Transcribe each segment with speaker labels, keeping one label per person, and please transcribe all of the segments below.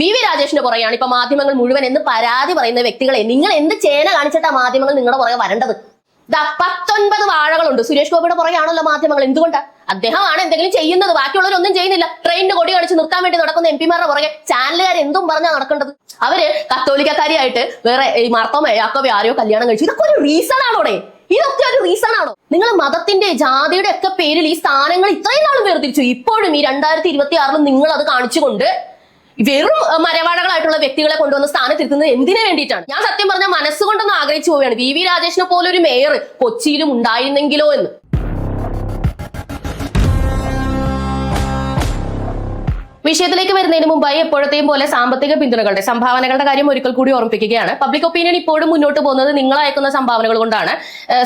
Speaker 1: V V രാജേഷിന്റെ പുറകെയാണ് ഇപ്പൊ മാധ്യമങ്ങൾ മുഴുവൻ എന്ന് പരാതി പറയുന്ന വ്യക്തികളെ. നിങ്ങൾ എന്ത് ചേന കാണിച്ചിട്ടാ മാധ്യമങ്ങൾ നിങ്ങളുടെ പുറകെ വരേണ്ടത്? പത്തൊൻപത് വാഴകളുണ്ട്. സുരേഷ് ഗോപിയുടെ പുറകെയാണല്ലോ മാധ്യമങ്ങൾ. എന്തുകൊണ്ട്? അദ്ദേഹമാണ് എന്തെങ്കിലും ചെയ്യുന്നത്. ബാക്കിയുള്ളവരൊന്നും ചെയ്യുന്നില്ല. ട്രെയിനിന്റെ കൊടി കാണിച്ച് നിർത്താൻ വേണ്ടി നടക്കുന്ന എം പിമാരുടെ പുറകെ ചാനലുകാർ എന്തും പറഞ്ഞാൽ നടക്കേണ്ടത്? അവർ കത്തോലിക്കക്കാരിയായിട്ട് വേറെ ഈ മാർത്തോമ യാക്കോബെ ആരെയോ കല്യാണം കഴിച്ചു. ഇതൊക്കെ ഒരു റീസൺ ആണോടെ? ഇതൊക്കെ ഒരു റീസൺ ആണോ? നിങ്ങൾ മതത്തിന്റെ ജാതിയുടെ ഒക്കെ പേരിൽ ഈ സ്ഥാനങ്ങൾ ഇത്രയും നാളും വേർതിരിച്ചു. ഇപ്പോഴും ഈ രണ്ടായിരത്തി ഇരുപത്തി ആറിലും നിങ്ങൾ അത് കാണിച്ചുകൊണ്ട് വെറും മരവാടകളായിട്ടുള്ള വ്യക്തികളെ കൊണ്ടുവന്ന് സ്ഥാനത്തിരുത്തുന്നത് എന്തിനു വേണ്ടിയിട്ടാണ്? ഞാൻ സത്യം പറഞ്ഞ മനസ്സുകൊണ്ടൊന്ന് ആഗ്രഹിച്ചു പോവുകയാണ്. വി വി രാജേഷിനെ പോലെ ഒരു മേയർ കൊച്ചിയിലും ഉണ്ടായിരുന്നെങ്കിലോ എന്ന്. വിഷയത്തിലേക്ക് വരുന്നതിന് മുമ്പായി എപ്പോഴത്തെയും പോലെ സാമ്പത്തിക പിന്തുണകളുടെ സംഭാവനകളുടെ കാര്യം ഒരിക്കൽ കൂടി ഓർമ്മിപ്പിക്കുകയാണ്. പബ്ലിക് ഒപ്പീനിയൻ ഇപ്പോഴും മുന്നോട്ട് പോകുന്നത് നിങ്ങൾ അയക്കുന്ന സംഭാവനകൾ കൊണ്ടാണ്.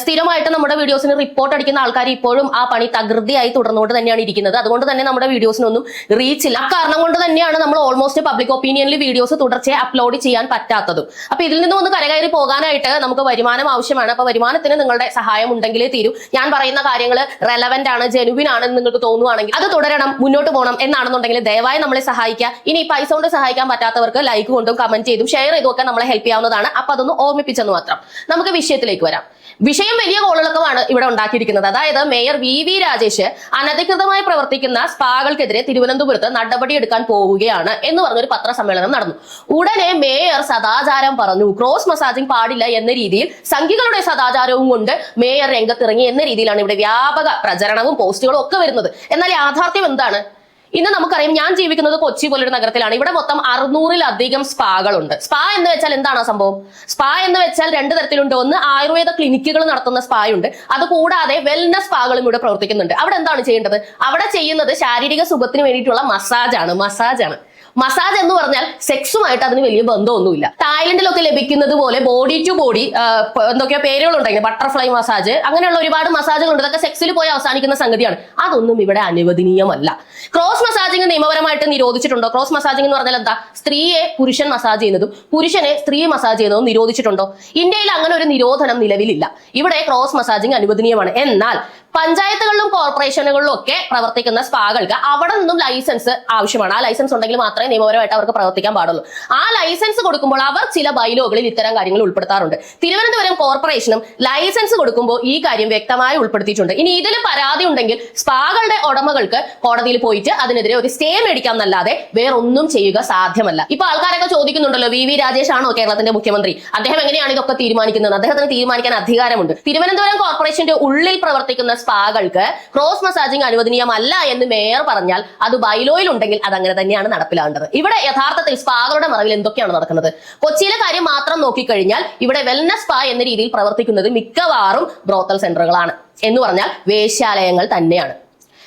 Speaker 1: സ്ഥിരമായിട്ട് നമ്മുടെ വീഡിയോസിന് റിപ്പോർട്ട് അടിക്കുന്ന ആൾക്കാർ ഇപ്പോഴും ആ പണി തകൃതിയായി തുടർന്നുകൊണ്ട് തന്നെയാണ് ഇരിക്കുന്നത്. അതുകൊണ്ട് തന്നെ നമ്മുടെ വീഡിയോസിനൊന്നും റീച്ച് ഇല്ല. കാരണം കൊണ്ട് തന്നെയാണ് നമ്മൾ ഓൾമോസ്റ്റ് പബ്ലിക് ഒപ്പീനിയനിൽ വീഡിയോസ് തുടർച്ചയായി അപ്ലോഡ് ചെയ്യാൻ പറ്റാത്തതും. അപ്പൊ ഇതിൽ നിന്നും ഒന്ന് കരകയറി പോകാനായിട്ട് നമുക്ക് വരുമാനം ആവശ്യമാണ്. അപ്പൊ വരുമാനത്തിന് നിങ്ങളുടെ സഹായം ഉണ്ടെങ്കിലേ തീരൂ. ഞാൻ പറയുന്ന കാര്യങ്ങൾ റെലവെന്റ് ആണ് ജെനുവിൻ ആണെന്ന് നിങ്ങൾക്ക് തോന്നുവാണെങ്കിൽ അത് തുടരണം മുന്നോട്ട് പോകണം എന്നാണെന്നുണ്ടെങ്കിൽ ദയവായി നമ്മളെ സഹായിക്കുക. ഇനി പൈസ കൊണ്ട് സഹായിക്കാൻ പറ്റാത്തവർക്ക് ലൈക്ക് കൊണ്ടും കമന്റ് ചെയ്തും ഷെയർ ചെയ്തും ഒക്കെ നമ്മളെ ഹെൽപ്പ് ചെയ്യാവുന്നതാണ്. അപ്പൊ അതൊന്ന് ഓർമ്മിപ്പിച്ചെന്ന് മാത്രം. നമുക്ക് വിഷയത്തിലേക്ക് വരാം. വിഷയം വലിയ കോളിളക്കമാണ് ഇവിടെ ഉണ്ടാക്കിയിരിക്കുന്നത്. അതായത് മേയർ വി വി രാജേഷ് അനധികൃതമായി പ്രവർത്തിക്കുന്ന സ്പാകൾക്കെതിരെ തിരുവനന്തപുരത്ത് നടപടിയെടുക്കാൻ പോവുകയാണ് എന്ന് പറഞ്ഞൊരു പത്രസമ്മേളനം നടന്നു. ഉടനെ മേയർ സദാചാരം പറഞ്ഞു. ക്രോസ് മസാജിംഗ് പാടില്ല എന്ന രീതിയിൽ സംഘികളുടെ സദാചാരവും കൊണ്ട് മേയർ രംഗത്തിറങ്ങി എന്ന രീതിയിലാണ് ഇവിടെ വ്യാപക പ്രചരണവും പോസ്റ്റുകളും ഒക്കെ വരുന്നത്. എന്നാൽ യാഥാർത്ഥ്യം എന്താണ്? ഇന്ന് നമുക്കറിയാം ഞാൻ ജീവിക്കുന്നത് കൊച്ചി പോലൊരു നഗരത്തിലാണ്. ഇവിടെ മൊത്തം അറുന്നൂറിലധികം സ്പാകളുണ്ട്. സ്പാ എന്ന് വെച്ചാൽ എന്താണ് സംഭവം? സ്പാ എന്ന് വെച്ചാൽ രണ്ട് തരത്തിലുണ്ട്. ഒന്ന് ആയുർവേദ ക്ലിനിക്കുകൾ നടത്തുന്ന സ്പായുണ്ട്. അത് കൂടാതെ വെൽനസ് സ്പാകളും ഇവിടെ പ്രവർത്തിക്കുന്നുണ്ട്. അവിടെ എന്താണ് ചെയ്യേണ്ടത്? അവിടെ ചെയ്യുന്നത് ശാരീരിക സുഖത്തിന് വേണ്ടിയിട്ടുള്ള മസാജാണ് മസാജാണ് മസാജ് എന്ന് പറഞ്ഞാൽ സെക്സുമായിട്ട് അതിന് വലിയ ബന്ധമൊന്നുമില്ല. തായ്ലൻഡിലൊക്കെ ലഭിക്കുന്നത് പോലെ ബോഡി ടു ബോഡി എന്തൊക്കെയോ പേരുകളുണ്ടെങ്കിൽ ബട്ടർഫ്ലൈ മസാജ് അങ്ങനെയുള്ള ഒരുപാട് മസാജുകളുണ്ട് അതൊക്കെ സെക്സിൽ പോയി അവസാനിക്കുന്ന സംഗതിയാണ്. അതൊന്നും ഇവിടെ അനുവദനീയമല്ല. ക്രോസ് മസാജിങ് നിയമപരമായിട്ട് നിരോധിച്ചിട്ടുണ്ടോ? ക്രോസ് മസാജിങ് എന്ന് പറഞ്ഞാൽ എന്താ? സ്ത്രീയെ പുരുഷൻ മസാജ് ചെയ്യുന്നതും പുരുഷനെ സ്ത്രീ മസാജ് ചെയ്യുന്നതും നിരോധിച്ചിട്ടുണ്ടോ? ഇന്ത്യയിൽ അങ്ങനെ ഒരു നിരോധനം നിലവിലില്ല. ഇവിടെ ക്രോസ് മസാജിങ് അനുവദനീയമാണ്. എന്നാൽ പഞ്ചായത്തുകളിലും കോർപ്പറേഷനുകളിലും ഒക്കെ പ്രവർത്തിക്കുന്ന സ്പാകൾക്ക് അവിടെ നിന്നും ലൈസൻസ് ആവശ്യമാണ്. ആ ലൈസൻസ് ഉണ്ടെങ്കിൽ മാത്രമേ നിയമപരമായിട്ട് അവർക്ക് പ്രവർത്തിക്കാൻ പാടുള്ളൂ. ആ ലൈസൻസ് കൊടുക്കുമ്പോൾ അവർ ചില ബൈലോകളിൽ ഇത്തരം കാര്യങ്ങൾ ഉൾപ്പെടുത്താറുണ്ട്. തിരുവനന്തപുരം കോർപ്പറേഷനും ലൈസൻസ് കൊടുക്കുമ്പോൾ ഈ കാര്യം വ്യക്തമായി ഉൾപ്പെടുത്തിയിട്ടുണ്ട്. ഇനി ഇതിൽ പരാതി ഉണ്ടെങ്കിൽ സ്പാകളുടെ ഉടമകൾക്ക് കോടതിയിൽ പോയിട്ട് അതിനെതിരെ ഒരു സ്റ്റേ മേടിക്കാം എന്നല്ലാതെ വേറൊന്നും ചെയ്യുക സാധ്യമല്ല. ഇപ്പൊ ആൾക്കാരൊക്കെ ചോദിക്കുന്നുണ്ടല്ലോ വി വി രാജേഷ് ആണോ കേരളത്തിന്റെ മുഖ്യമന്ത്രി? അദ്ദേഹം എങ്ങനെയാണ് ഇതൊക്കെ തീരുമാനിക്കുന്നത്? അദ്ദേഹത്തിന് തീരുമാനിക്കാൻ അധികാരമുണ്ട്. തിരുവനന്തപുരം കോർപ്പറേഷന്റെ ഉള്ളിൽ പ്രവർത്തിക്കുന്ന സ്പാകൾക്ക് ക്രോസ് മസാജിംഗ് അനുവദനീയമല്ല എന്ന് മേയർ പറഞ്ഞാൽ അത് ബൈലോയിൽ ഉണ്ടെങ്കിൽ അത് അങ്ങനെ തന്നെയാണ് നടപ്പിലാകേണ്ടത്. ഇവിടെ യഥാർത്ഥത്തിൽ സ്പാകളുടെ മറവിൽ എന്തൊക്കെയാണ് നടക്കുന്നത്? കൊച്ചിയിലെ കാര്യം മാത്രം നോക്കിക്കഴിഞ്ഞാൽ ഇവിടെ വെൽനസ് സ്പാ എന്ന രീതിയിൽ പ്രവർത്തിക്കുന്നത് മിക്കവാറും ബ്രോത്തൽ സെന്ററുകളാണ്. എന്ന് പറഞ്ഞാൽ വേശ്യാലയങ്ങൾ തന്നെയാണ്.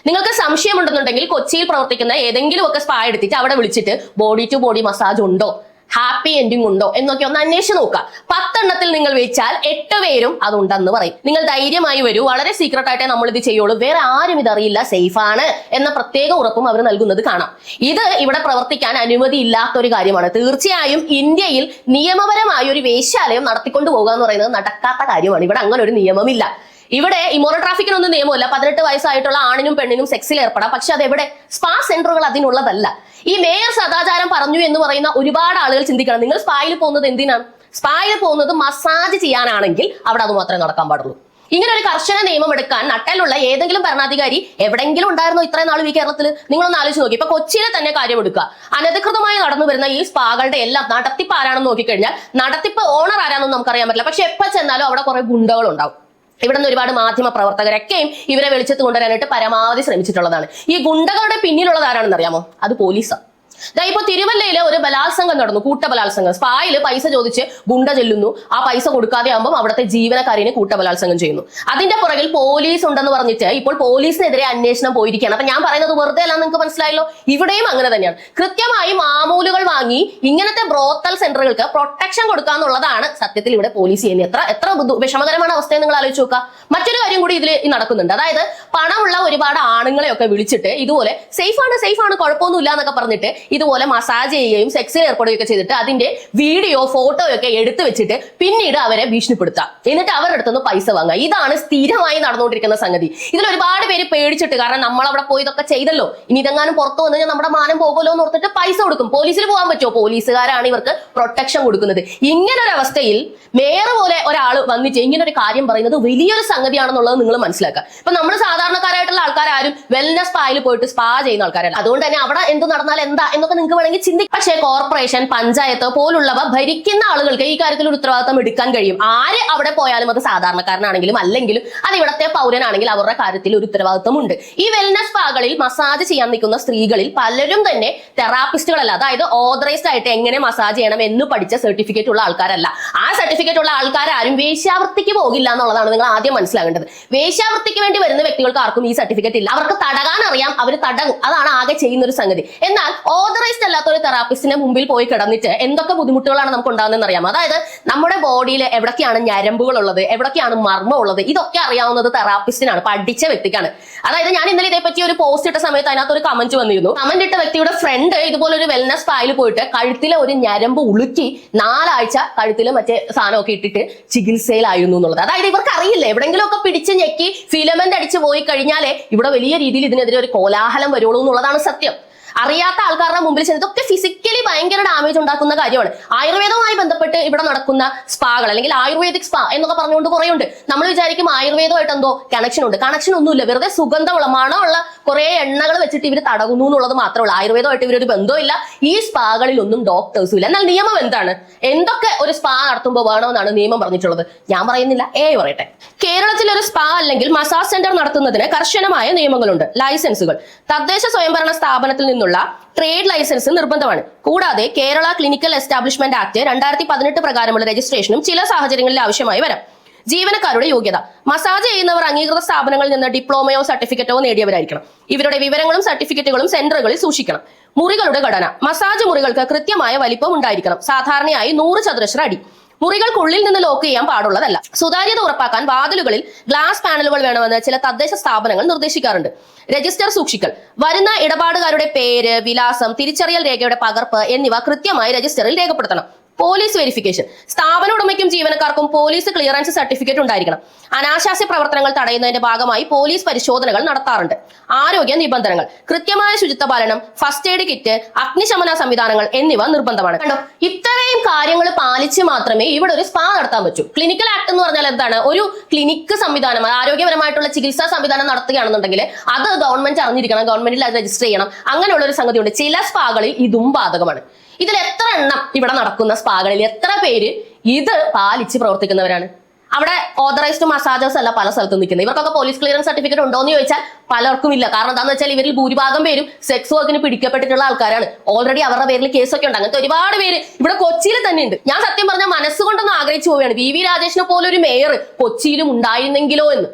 Speaker 1: നിങ്ങൾക്ക് സംശയമുണ്ടെന്നുണ്ടെങ്കിൽ കൊച്ചിയിൽ പ്രവർത്തിക്കുന്ന ഏതെങ്കിലും ഒക്കെ സ്പാ എടുത്തിട്ട് അവിടെ വിളിച്ചിട്ട് ബോഡി ടു ബോഡി മസാജ് ഉണ്ടോ? ഹാപ്പി എൻഡിങ് ഉണ്ടോ? എന്നൊക്കെ ഒന്ന് അന്വേഷിച്ച് നോക്കുക. പത്തെണ്ണത്തിൽ നിങ്ങൾ വെച്ചാൽ എട്ട് പേരും അതുണ്ടെന്ന് പറയും. നിങ്ങൾ ധൈര്യമായി വരൂ. വളരെ സീക്രട്ട് ആയിട്ടേ നമ്മൾ ഇത് ചെയ്യുള്ളൂ. വേറെ ആരും ഇതറിയില്ല. സേഫ് ആണ് എന്ന പ്രത്യേക ഉറപ്പും അവർ നൽകുന്നത് കാണാം. ഇത് ഇവിടെ പ്രവർത്തിക്കാൻ അനുമതി ഇല്ലാത്ത ഒരു കാര്യമാണ്. തീർച്ചയായും ഇന്ത്യയിൽ നിയമപരമായ ഒരു വേശ്യാലയം നടത്തിക്കൊണ്ടു പോകുക എന്ന് പറയുന്നത് നടക്കാത്ത കാര്യമാണ്. ഇവിടെ അങ്ങനെ ഒരു നിയമമില്ല. ഇവിടെ ഇമോറൽ ട്രാഫിക്കിനൊന്നും നിയമമില്ല. പതിനെട്ട് വയസ്സായിട്ടുള്ള ആണിനും പെണ്ണിനും സെക്സിൽ ഏർപ്പെടാം. പക്ഷെ അതെവിടെ? സ്പാ സെന്ററുകൾ അതിനുള്ളതല്ല. ഈ മേയർ സദാചാരം പറഞ്ഞു എന്ന് പറയുന്ന ഒരുപാട് ആളുകൾ ചിന്തിക്കണം. നിങ്ങൾ സ്പായിൽ പോകുന്നത് എന്തിനാണ്? സ്പായിൽ പോകുന്നത് മസാജ് ചെയ്യാനാണെങ്കിൽ അവിടെ അത് മാത്രമേ നടക്കാൻ പാടുള്ളൂ. ഇങ്ങനെ ഒരു കർശന നിയമം എടുക്കാൻ നട്ടലുള്ള ഏതെങ്കിലും ഭരണാധികാരി എവിടെങ്കിലും ഉണ്ടായിരുന്നോ ഇത്രയും നാളും ഈ കേരളത്തിൽ നിങ്ങളൊന്ന് ആലോചിച്ച് നോക്കി. ഇപ്പൊ കൊച്ചിയിലെ തന്നെ കാര്യം എടുക്കുക. അനധികൃതമായി നടന്നു വരുന്ന ഈ സ്പാകളുടെ എല്ലാം നടത്തിപ്പ് ആരാണെന്ന് നോക്കിക്കഴിഞ്ഞാൽ നടത്തിപ്പ് ഓണർ ആരാണെന്ന് നമുക്കറിയാൻ പറ്റില്ല. പക്ഷെ എപ്പോ ചെന്നാലും അവിടെ കുറെ ഗുണ്ടകൾ ഉണ്ടാവും ഇവിടെ നിന്ന് ഒരുപാട് മാധ്യമ പ്രവർത്തകരൊക്കെയും ഇവരെ വെളിച്ചത്ത് കൊണ്ടുവരാനായിട്ട് പരമാവധി ശ്രമിച്ചിട്ടുള്ളതാണ്. ഈ ഗുണ്ടകളുടെ പിന്നിലുള്ളത് ആരാണെന്ന് അറിയാമോ അത് പോലീസാണ് ദാ ഇപ്പൊ തിരുവല്ലയിൽ ഒരു ബലാത്സംഗം നടന്നു കൂട്ടബലാത്സംഗം. സ്പായിൽ പൈസ ചോദിച്ച് ഗുണ്ട ചെല്ലുന്നു. ആ പൈസ കൊടുക്കാതെ ആകുമ്പോൾ അവിടുത്തെ ജീവനക്കാരിനെ കൂട്ടബലാത്സംഗം ചെയ്യുന്നു. അതിന്റെ പുറകിൽ പോലീസ് ഉണ്ടെന്ന് പറഞ്ഞിട്ട് ഇപ്പോൾ പോലീസിനെതിരെ അന്വേഷണം പോയിരിക്കുകയാണ്. അപ്പൊ ഞാൻ പറയുന്നത് വെറുതെ അല്ല നിങ്ങൾക്ക് മനസ്സിലായല്ലോ? ഇവിടെയും അങ്ങനെ തന്നെയാണ്. കൃത്യമായി മാമൂലുകൾ വാങ്ങി ഇങ്ങനത്തെ ബ്രോത്തൽ സെന്ററുകൾക്ക് പ്രൊട്ടക്ഷൻ കൊടുക്കാന്നുള്ളതാണ് സത്യത്തിൽ ഇവിടെ പോലീസ് ചെയ്യുന്നത്. എത്ര എത്ര വിഷമകരമാണ് അവസ്ഥയെ നിങ്ങൾ ആലോചിച്ച് നോക്കുക. മറ്റൊരു കാര്യം കൂടി ഇതിൽ നടക്കുന്നുണ്ട്. അതായത് പണമുള്ള ഒരുപാട് ആണുങ്ങളെയൊക്കെ വിളിച്ചിട്ട് ഇതുപോലെ സേഫ് ആണ് സേഫ് ആണ് കുഴപ്പമൊന്നുമില്ല എന്നൊക്കെ പറഞ്ഞിട്ട് ഇതുപോലെ മസാജ് ചെയ്യുകയും സെക്സിൽ ഏർപ്പെടുകയൊക്കെ ചെയ്തിട്ട് അതിന്റെ വീഡിയോ ഫോട്ടോയൊക്കെ എടുത്തു വെച്ചിട്ട് പിന്നീട് അവരെ ഭീഷണിപ്പെടുത്താം. എന്നിട്ട് അവരുടെ അടുത്തുനിന്ന് പൈസ വാങ്ങുക. ഇതാണ് സ്ഥിരമായി നടന്നുകൊണ്ടിരിക്കുന്ന സംഗതി. ഇതിൽ ഒരുപാട് പേര് പേടിച്ചിട്ട് കാരണം നമ്മൾ അവിടെ പോയി ഇതൊക്കെ ചെയ്തല്ലോ. ഇനി ഇതെങ്ങാനും പുറത്തു വന്നു കഴിഞ്ഞാൽ നമ്മുടെ മാനം പോകുമല്ലോ എന്ന് ഓർത്തിട്ട് പൈസ കൊടുക്കും. പോലീസിൽ പോകാൻ പറ്റും പറ്റുമോ? പോലീസുകാരാണ് ഇവർക്ക് പ്രൊട്ടക്ഷൻ കൊടുക്കുന്നത്. ഇങ്ങനെ ഒരു അവസ്ഥയിൽ മേയർ പോലെ ഒരാൾ വന്നിട്ട് ഇങ്ങനെ ഒരു കാര്യം പറയുന്നത് വലിയൊരു സംഗതിയാണെന്നുള്ളത് നിങ്ങൾ മനസ്സിലാക്കുക. ഇപ്പൊ നമ്മൾ സാധാരണക്കാരായിട്ടുള്ള ആൾക്കാരും വെൽനസ് സ്പായിൽ പോയിട്ട് സ്പാ ചെയ്യുന്ന ആൾക്കാരല്ല. അതുകൊണ്ട് തന്നെ അവിടെ എന്ത് നടന്നാൽ എന്താ എന്നൊക്കെ നിങ്ങൾക്ക് വേണമെങ്കിൽ ചിന്തിക്കും പക്ഷേ കോർപ്പറേഷൻ പഞ്ചായത്ത് പോലുള്ളവ ഭരിക്കുന്ന ആളുകൾക്ക് ഈ കാര്യത്തിൽ ഒരു ഉത്തരവാദിത്തം എടുക്കാൻ കഴിയും. ആര് അവിടെ പോയാലും അത് സാധാരണക്കാരനാണെങ്കിലും അല്ലെങ്കിലും അത് ഇവിടത്തെ പൗരനാണെങ്കിൽ അവരുടെ കാര്യത്തിൽ ഒരു ഉത്തരവാദിത്തമുണ്ട് ഈ വെൽനസ് സ്പാകളിൽ മസാജ് ചെയ്യാൻ നിൽക്കുന്ന സ്ത്രീകളിൽ പലരും തന്നെ തെറാപ്പിസ്റ്റുകളല്ല അതായത് ഓതറൈസ്ഡ് ആയിട്ട് എങ്ങനെ മസാജ് ചെയ്യണം എന്ന് പഠിച്ച സർട്ടിഫിക്കറ്റ് ഉള്ള ആൾക്കാരല്ല. ആ സർട്ടിഫിക്കറ്റ് ഉള്ള ആൾക്കാരും വേശ്യാവൃത്തിക്ക് പോകില്ല എന്നുള്ളതാണ് നിങ്ങൾ ആദ്യം മനസ്സിലാകേണ്ടത്. വേശ്യാവൃത്തിക്ക് വേണ്ടി വരുന്ന വ്യക്തികൾക്ക് ആർക്കും ഈ സർട്ടിഫിക്കറ്റ് ഇല്ല. അവർക്ക് തടകാൻ അറിയാം അവർ തടങ്ങും. അതാണ് ആകെ ചെയ്യുന്ന ഒരു സംഗതി. എന്നാൽ ഓതറൈസ്ഡ് അല്ലാത്ത ഒരു തെറാപ്പിസ്റ്റിന്റെ മുമ്പിൽ പോയി കിടന്നിട്ട് എന്തൊക്കെ ബുദ്ധിമുട്ടുകളാണ് നമുക്ക് ഉണ്ടാകുന്നതെന്ന് അറിയാം അതായത് നമ്മുടെ ബോഡിയിൽ എവിടൊക്കെയാണ് ഞരമ്പുകൾ ഉള്ളത് എവിടൊക്കെയാണ് മർമ്മം ഉള്ളത് ഇതൊക്കെ അറിയാവുന്നത് തെറാപ്പിസ്റ്റിനാണ് പഠിച്ച വ്യക്തിക്കാണ്. അതായത് ഞാൻ ഇന്നലെ ഇതേപ്പറ്റി ഒരു പോസ്റ്റ് ഇട്ട സമയത്ത് അതിനകത്ത് ഒരു കമന്റ് വന്നിരുന്നു. കമന്റ് ഇട്ട വ്യക്തിയുടെ ഫ്രണ്ട് ഇതുപോലെ ഒരു വെൽനസ് പായിൽ പോയിട്ട് കഴുത്തിലെ ഒരു ഞരമ്പ് ഉളുക്കി നാലാഴ്ച കഴുത്തിൽ മറ്റേ സാധനമൊക്കെ ഇട്ടിട്ട് ചികിത്സയിലായിരുന്നു എന്നുള്ളത്. അതായത് ഇവർക്ക് അറിയില്ല? എവിടെങ്കിലും ഒക്കെ പിടിച്ച് ഞെക്കി ഫിലമെന്റ് അടിച്ച് പോയി കഴിഞ്ഞാലേ ഇവിടെ വലിയ രീതിയിൽ ഇതിനെതിരെ ഒരു കോലാഹലം വരുള്ളൂ എന്നുള്ളതാണ് സത്യം. അറിയാത്ത ആൾക്കാരുടെ മുമ്പിൽ ചെന്ന് ഇതൊക്കെ ഫിസിക്കലി ഭയങ്കര ഡാമേജ് ഉണ്ടാക്കുന്ന കാര്യമാണ്. ആയുർവേദവുമായി ബന്ധപ്പെട്ട് ഇവിടെ നടക്കുന്ന സ്പാകൾ അല്ലെങ്കിൽ ആയുർവേദിക് സ്പാ എന്നൊക്കെ പറഞ്ഞുകൊണ്ട് കുറേ ഉണ്ട് നമ്മൾ വിചാരിക്കും ആയുർവേദമായിട്ട് എന്തോ കണക്ഷൻ ഉണ്ട്. കണക്ഷൻ ഒന്നുമില്ല. വെറുതെ സുഗന്ധമുള്ള മണമുള്ള കുറെ എണ്ണകൾ വെച്ചിട്ട് ഇവർ തടകുന്നു എന്നുള്ളത് മാത്രമേ ഉള്ളൂ. ആയുർവേദമായിട്ട് ഇവരൊരു ബന്ധമില്ല ഈ സ്പാകളിലൊന്നും ഡോക്ടേഴ്സും ഇല്ല. എന്നാൽ നിയമം എന്താണ്? എന്തൊക്കെ ഒരു സ്പാ നടത്തുമ്പോൾ വേണമെന്നാണ് നിയമം പറഞ്ഞിട്ടുള്ളത്? ഞാൻ പറയുന്നില്ല. ഏ പറയട്ടെ. കേരളത്തിൽ ഒരു സ്പാ അല്ലെങ്കിൽ മസാജ് സെന്റർ നടത്തുന്നതിന് കർശനമായ നിയമങ്ങളുണ്ട്. ലൈസൻസുകൾ തദ്ദേശ സ്വയംഭരണ സ്ഥാപനത്തിൽ നിന്നുള്ള ട്രേഡ് ലൈസൻസ് നിർബന്ധമാണ്. കൂടാതെ കേരള ക്ലിനിക്കൽ എസ്റ്റാബ്ലിഷ്മെന്റ് ആക്ട് രണ്ടായിരത്തി പതിനെട്ട് പ്രകാരമുള്ള രജിസ്ട്രേഷനും ചില സാഹചര്യങ്ങളിൽ ആവശ്യമായി വരാം. ജീവനക്കാരുടെ യോഗ്യത. മസാജ് ചെയ്യുന്നവർ അംഗീകൃത സ്ഥാപനങ്ങളിൽ നിന്ന് ഡിപ്ലോമയോ സർട്ടിഫിക്കറ്റോ നേടിയവരായിരിക്കണം. ഇവരുടെ വിവരങ്ങളും സർട്ടിഫിക്കറ്റുകളും സെന്ററുകളിൽ സൂക്ഷിക്കണം. മുറികളുടെ ഘടന. മസാജ് മുറികൾക്ക് കൃത്യമായ വലിപ്പം ഉണ്ടായിരിക്കണം. സാധാരണയായി നൂറ് ചതുരശ്ര അടി. മുറികൾക്കുള്ളിൽ നിന്ന് ലോക്ക് ചെയ്യാൻ പാടുള്ളതല്ല. സുതാര്യത ഉറപ്പാക്കാൻ വാതിലുകളിൽ ഗ്ലാസ് പാനലുകൾ വേണമെന്ന് ചില തദ്ദേശ സ്ഥാപനങ്ങൾ നിർദ്ദേശിക്കാറുണ്ട്. രജിസ്റ്റർ സൂക്ഷിക്കൽ വരുന്ന ഇടപാടുകാരുടെ പേര് വിലാസം തിരിച്ചറിയൽ രേഖയുടെ പകർപ്പ് എന്നിവ കൃത്യമായി രജിസ്റ്ററിൽ രേഖപ്പെടുത്തണം. Police verification. സ്ഥാപന ഉടമയ്ക്കും ജീവനക്കാർക്കും പോലീസ് ക്ലിയറൻസ് സർട്ടിഫിക്കറ്റ് ഉണ്ടായിരിക്കണം. അനാശാസ്യ പ്രവർത്തനങ്ങൾ തടയുന്നതിന്റെ ഭാഗമായി പോലീസ് പരിശോധനകൾ നടത്താറുണ്ട്. ആരോഗ്യ നിബന്ധനകൾ കൃത്യമായ ശുചിത്വ പാലനം ഫസ്റ്റ് എയ്ഡ് കിറ്റ് അഗ്നിശമന സംവിധാനങ്ങൾ എന്നിവ നിർബന്ധമാണ്. കണ്ടോ? ഇത്രയും കാര്യങ്ങൾ പാലിച്ച് മാത്രമേ ഇവിടെ ഒരു സ്പാ നടത്താൻ പറ്റൂ. ക്ലിനിക്കൽ ആക്ട് എന്ന് പറഞ്ഞാൽ എന്താണ്? ഒരു ക്ലിനിക്ക് സംവിധാനം ആരോഗ്യപരമായിട്ടുള്ള ചികിത്സാ സംവിധാനം നടത്തുകയാണെന്നുണ്ടെങ്കിൽ അത് ഗവൺമെന്റ് അറിഞ്ഞിരിക്കണം ഗവൺമെന്റിൽ അത് രജിസ്റ്റർ ചെയ്യണം. അങ്ങനെയുള്ള ഒരു സംഗതിയുണ്ട്. ചില സ്പാകളിൽ ഇതും ബാധകമാണ്. ഇതിൽ എത്ര എണ്ണം ഇവിടെ നടക്കുന്ന സ്പാകളിൽ എത്ര പേര് ഇത് പാലിച്ച് പ്രവർത്തിക്കുന്നവരാണ്? അവിടെ ഓതറൈസ്ഡ് മസാജേഴ്സ് അല്ല പല സ്ഥലത്തും നിൽക്കുന്നത്. ഇവർക്കൊക്കെ പോലീസ് ക്ലിയറൻസ് സർട്ടിഫിക്കറ്റ് ഉണ്ടോ എന്ന് ചോദിച്ചാൽ പലർക്കും ഇല്ല. കാരണം എന്താണെന്ന് വെച്ചാൽ ഇവരിൽ ഭൂരിഭാഗം പേരും സെക്സ് വർക്കിന് പിടിക്കപ്പെട്ടിട്ടുള്ള ആൾക്കാരാണ്. ഓൾറെഡി അവരുടെ പേരിൽ കേസൊക്കെ ഉണ്ട്. അങ്ങനത്തെ ഒരുപാട് പേര് ഇവിടെ കൊച്ചിയിൽ തന്നെ ഉണ്ട്. ഞാൻ സത്യം പറഞ്ഞാൽ മനസ്സുകൊണ്ടൊന്ന് ആഗ്രഹിച്ചു പോവുകയാണ്. വി വി രാജേഷിനെ പോലെ ഒരു മേയർ കൊച്ചിയിലും ഉണ്ടായിരുന്നെങ്കിലോ എന്ന്.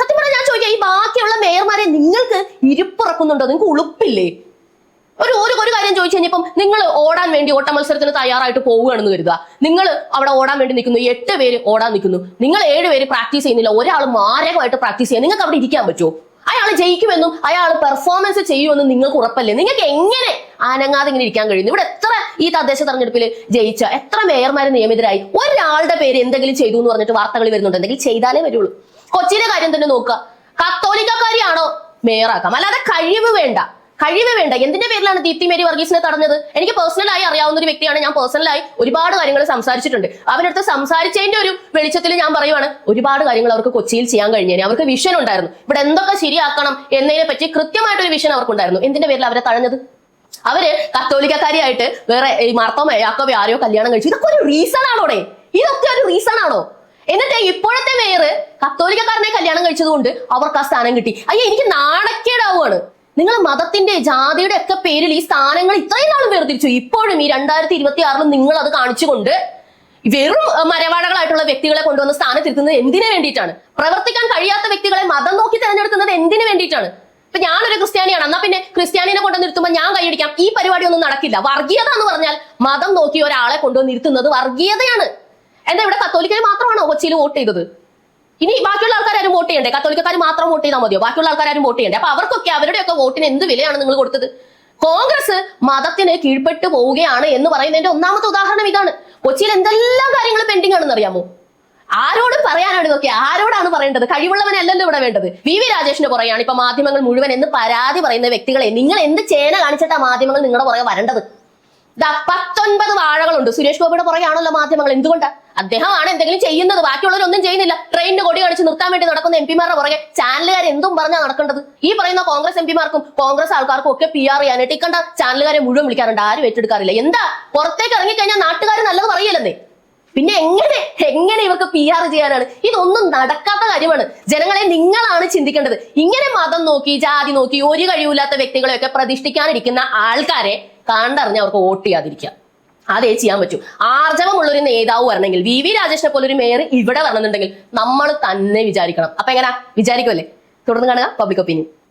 Speaker 1: സത്യം പറഞ്ഞാൽ ഞാൻ ചോദിക്കാം ഈ ബാക്കിയുള്ള മേയർമാരെ നിങ്ങൾക്ക് ഇരിപ്പുറക്കുന്നുണ്ടോ? നിങ്ങൾക്ക് ഉളുപ്പില്ലേ? ഒരു ഒരു ഒരു കാര്യം ചോദിച്ചു കഴിഞ്ഞപ്പം നിങ്ങൾ ഓടാൻ വേണ്ടി ഓട്ട മത്സരത്തിന് തയ്യാറായിട്ട് പോവുകയാണെന്ന് കരുതുക. നിങ്ങൾ അവിടെ ഓടാൻ വേണ്ടി നിൽക്കുന്നു എട്ട് പേര് ഓടാൻ നിൽക്കുന്നു. നിങ്ങൾ ഏഴ് പേര് പ്രാക്ടീസ് ചെയ്യുന്നില്ല ഒരാൾ മാരകമായിട്ട് പ്രാക്ടീസ് ചെയ്യാൻ നിങ്ങൾക്ക് അവിടെ ഇരിക്കാൻ പറ്റുമോ? അയാൾ ജയിക്കുമെന്നും അയാൾ പെർഫോമൻസ് ചെയ്യുമെന്നും നിങ്ങൾക്ക് ഉറപ്പല്ലേ? നിങ്ങൾക്ക് എങ്ങനെ അനങ്ങാതെ ഇങ്ങനെ ഇരിക്കാൻ കഴിയുന്നു? ഇവിടെ എത്ര ഈ തദ്ദേശ തെരഞ്ഞെടുപ്പിൽ ജയിച്ച എത്ര മേയർമാർ നിയമിതരായി? ഒരാളുടെ പേര് എന്തെങ്കിലും ചെയ്തു എന്ന് പറഞ്ഞിട്ട് വാർത്തകൾ വരുന്നുണ്ട്. എന്തെങ്കിലും ചെയ്താലേ വരുള്ളൂ. കൊച്ചിയിലെ കാര്യം തന്നെ നോക്കുക. കത്തോലിക്കക്കാരിയാണോ മേയറാക്കാം. അല്ലാതെ കഴിവ് വേണ്ട. കഴിവ് വേണ്ട എന്തിന്റെ പേരിലാണ് ദീപ്തി മേരി വർഗീസിനെ തടഞ്ഞത്? എനിക്ക് പേഴ്സണലായി അറിയാവുന്ന ഒരു വ്യക്തിയാണ് ഞാൻ പേഴ്സണലായി ഒരുപാട് കാര്യങ്ങൾ സംസാരിച്ചിട്ടുണ്ട്. അവരടുത്ത് സംസാരിച്ചതിന്റെ ഒരു വെളിച്ചത്തിൽ ഞാൻ പറയുവാണ് ഒരുപാട് കാര്യങ്ങൾ അവർക്ക് കൊച്ചിയിൽ ചെയ്യാൻ കഴിഞ്ഞേനെ. അവർക്ക് വിഷൻ ഉണ്ടായിരുന്നു. ഇവിടെ എന്തൊക്കെ ശരിയാക്കണം എന്നതിനെ പറ്റി കൃത്യമായിട്ടൊരു വിഷൻ അവർക്കുണ്ടായിരുന്നു. എന്തിന്റെ പേരിൽ അവരെ തഴഞ്ഞത്? അവർ കത്തോലിക്കക്കാരിയായിട്ട് വേറെ ഈ മാർത്തോ മേയാക്കോ ആരെയോ കല്യാണം കഴിച്ചു. ഇതൊക്കെ ഒരു റീസൺ ആണോടെ? ഇതൊക്കെ ഒരു റീസൺ ആണോ? എന്നിട്ട് ഇപ്പോഴത്തെ മേയർ കത്തോലിക്കക്കാരനെ കല്യാണം കഴിച്ചതുകൊണ്ട് അവർക്ക് ആ സ്ഥാനം കിട്ടി. അയ്യോ എനിക്ക് നാണക്കേടാവുകയാണ് നിങ്ങൾ മതത്തിന്റെ ജാതിയുടെ ഒക്കെ പേരിൽ ഈ സ്ഥാനങ്ങൾ ഇത്രയും നാളും വേർതിരിച്ചു. ഇപ്പോഴും ഈ രണ്ടായിരത്തി ഇരുപത്തി ആറിലും നിങ്ങൾ അത് കാണിച്ചുകൊണ്ട് വെറും മരവാടകളായിട്ടുള്ള വ്യക്തികളെ കൊണ്ടുവന്ന് സ്ഥാനത്തിരുത്തുന്നത് എന്തിനു വേണ്ടിയിട്ടാണ്? പ്രവർത്തിക്കാൻ കഴിയാത്ത വ്യക്തികളെ മതം നോക്കി തിരഞ്ഞെടുക്കുന്നത് എന്തിനു വേണ്ടിയിട്ടാണ്? ഇപ്പൊ ഞാനൊരു ക്രിസ്ത്യാനിയാണ്. എന്നാ പിന്നെ ക്രിസ്ത്യാനിനെ കൊണ്ടുവന്ന് നിർത്തുമ്പോൾ ഞാൻ കൈയടിക്കാം. ഈ പരിപാടി ഒന്നും നടക്കില്ല. വർഗീയത എന്ന് പറഞ്ഞാൽ മതം നോക്കി ഒരാളെ കൊണ്ടുവന്ന് നിർത്തുന്നത് വർഗീയതയാണ്. എന്താ ഇവിടെ കത്തോലിക്കൽ മാത്രമാണോ കൊച്ചിയിൽ വോട്ട് ചെയ്തത്? ഇനി ബാക്കിയുള്ള ആൾക്കാരും വോട്ട് ചെയ്യണ്ടേ? കത്തോലിക്കക്കാർ മാത്രം വോട്ട് ചെയ്താൽ മതിയോ? ബാക്കിയുള്ള ആൾക്കാരും വോട്ട് ചെയ്യണ്ടേ? അപ്പൊ അവർക്കൊക്കെ അവരുടെയൊക്കെ വോട്ടിന് എന്ത് വിലയാണ് നിങ്ങൾ കൊടുത്തത്? കോൺഗ്രസ് മതത്തിന് കീഴ്പ്പെട്ടു പോവുകയാണ് എന്ന് പറയുന്നതിന്റെ ഒന്നാമത്തെ ഉദാഹരണം ഇതാണ്. കൊച്ചിയിൽ എന്തെല്ലാം കാര്യങ്ങൾ പെൻഡിങ് ആണെന്ന് അറിയാമോ? ആരോട് പറയാനാണ് ഇതൊക്കെ. ആരോടാണ് പറയേണ്ടത്? കഴിവുള്ളവനല്ലല്ലോ ഇവിടെ വേണ്ടത്. വി വി രാജേഷിന്റെ പുറകെയാണ് ഇപ്പൊ മാധ്യമങ്ങൾ മുഴുവൻ എന്ന് പരാതി പറയുന്ന വ്യക്തികളെ. നിങ്ങൾ എന്ത് ചേന കാണിച്ചിട്ടാ മാധ്യമങ്ങൾ നിങ്ങളുടെ പുറകെ വരേണ്ടത്? പത്തൊൻപത് വാഴകളുണ്ട്. സുരേഷ് ഗോപിയുടെ പുറകെയാണല്ലോ മാധ്യമങ്ങൾ. എന്തുകൊണ്ടാ? അദ്ദേഹമാണ് എന്തെങ്കിലും ചെയ്യുന്നത്. ബാക്കിയുള്ളവരൊന്നും ചെയ്യുന്നില്ല. ട്രെയിനിന് കൊടി കാണിച്ച് നിർത്താൻ വേണ്ടി നടക്കുന്ന എം പിമാരുടെ പുറകെ ചാനലുകാർ എന്തും പറഞ്ഞാൽ നടക്കേണ്ടത്? ഈ പറയുന്ന കോൺഗ്രസ് എം പിമാർക്കും കോൺഗ്രസ് ആൾക്കാർക്കും ഒക്കെ പി ആർ ചെയ്യാനായിട്ട് ഇക്കണ്ട ചാനലുകാരെ മുഴുവൻ വിളിക്കാറുണ്ട്. ആരും ഏറ്റെടുക്കാറില്ല. എന്താ? പുറത്തേക്ക് ഇറങ്ങിക്കഴിഞ്ഞാൽ നാട്ടുകാർ നല്ലത് പറയില്ലെന്നേ? പിന്നെ എങ്ങനെ? എങ്ങനെ ഇവർക്ക് പി ആർ ചെയ്യാനാണ്? ഇതൊന്നും നടക്കാത്ത കാര്യമാണ്. ജനങ്ങളെ നിങ്ങളാണ് ചിന്തിക്കേണ്ടത്. ഇങ്ങനെ മതം നോക്കി ജാതി നോക്കി ഒരു കഴിവില്ലാത്ത വ്യക്തികളെയൊക്കെ പ്രതിഷ്ഠിക്കാനിരിക്കുന്ന ആൾക്കാരെ കണ്ടറിഞ്ഞ് അവർക്ക് വോട്ട് ചെയ്യാതിരിക്കുക. അതേ ചെയ്യാൻ പറ്റൂ. ആർജവമുള്ള ഒരു നേതാവ് വരണമെങ്കിൽ വി വി രാജേഷിനെ പോലെ ഒരു മേയർ ഇവിടെ വരണമെന്നുണ്ടെങ്കിൽ നമ്മൾ തന്നെ വിചാരിക്കണം. അപ്പൊ എങ്ങനെ? വിചാരിക്കുമല്ലേ തുടർന്ന് കാണുക പബ്ലിക് ഒപ്പീനിയൻ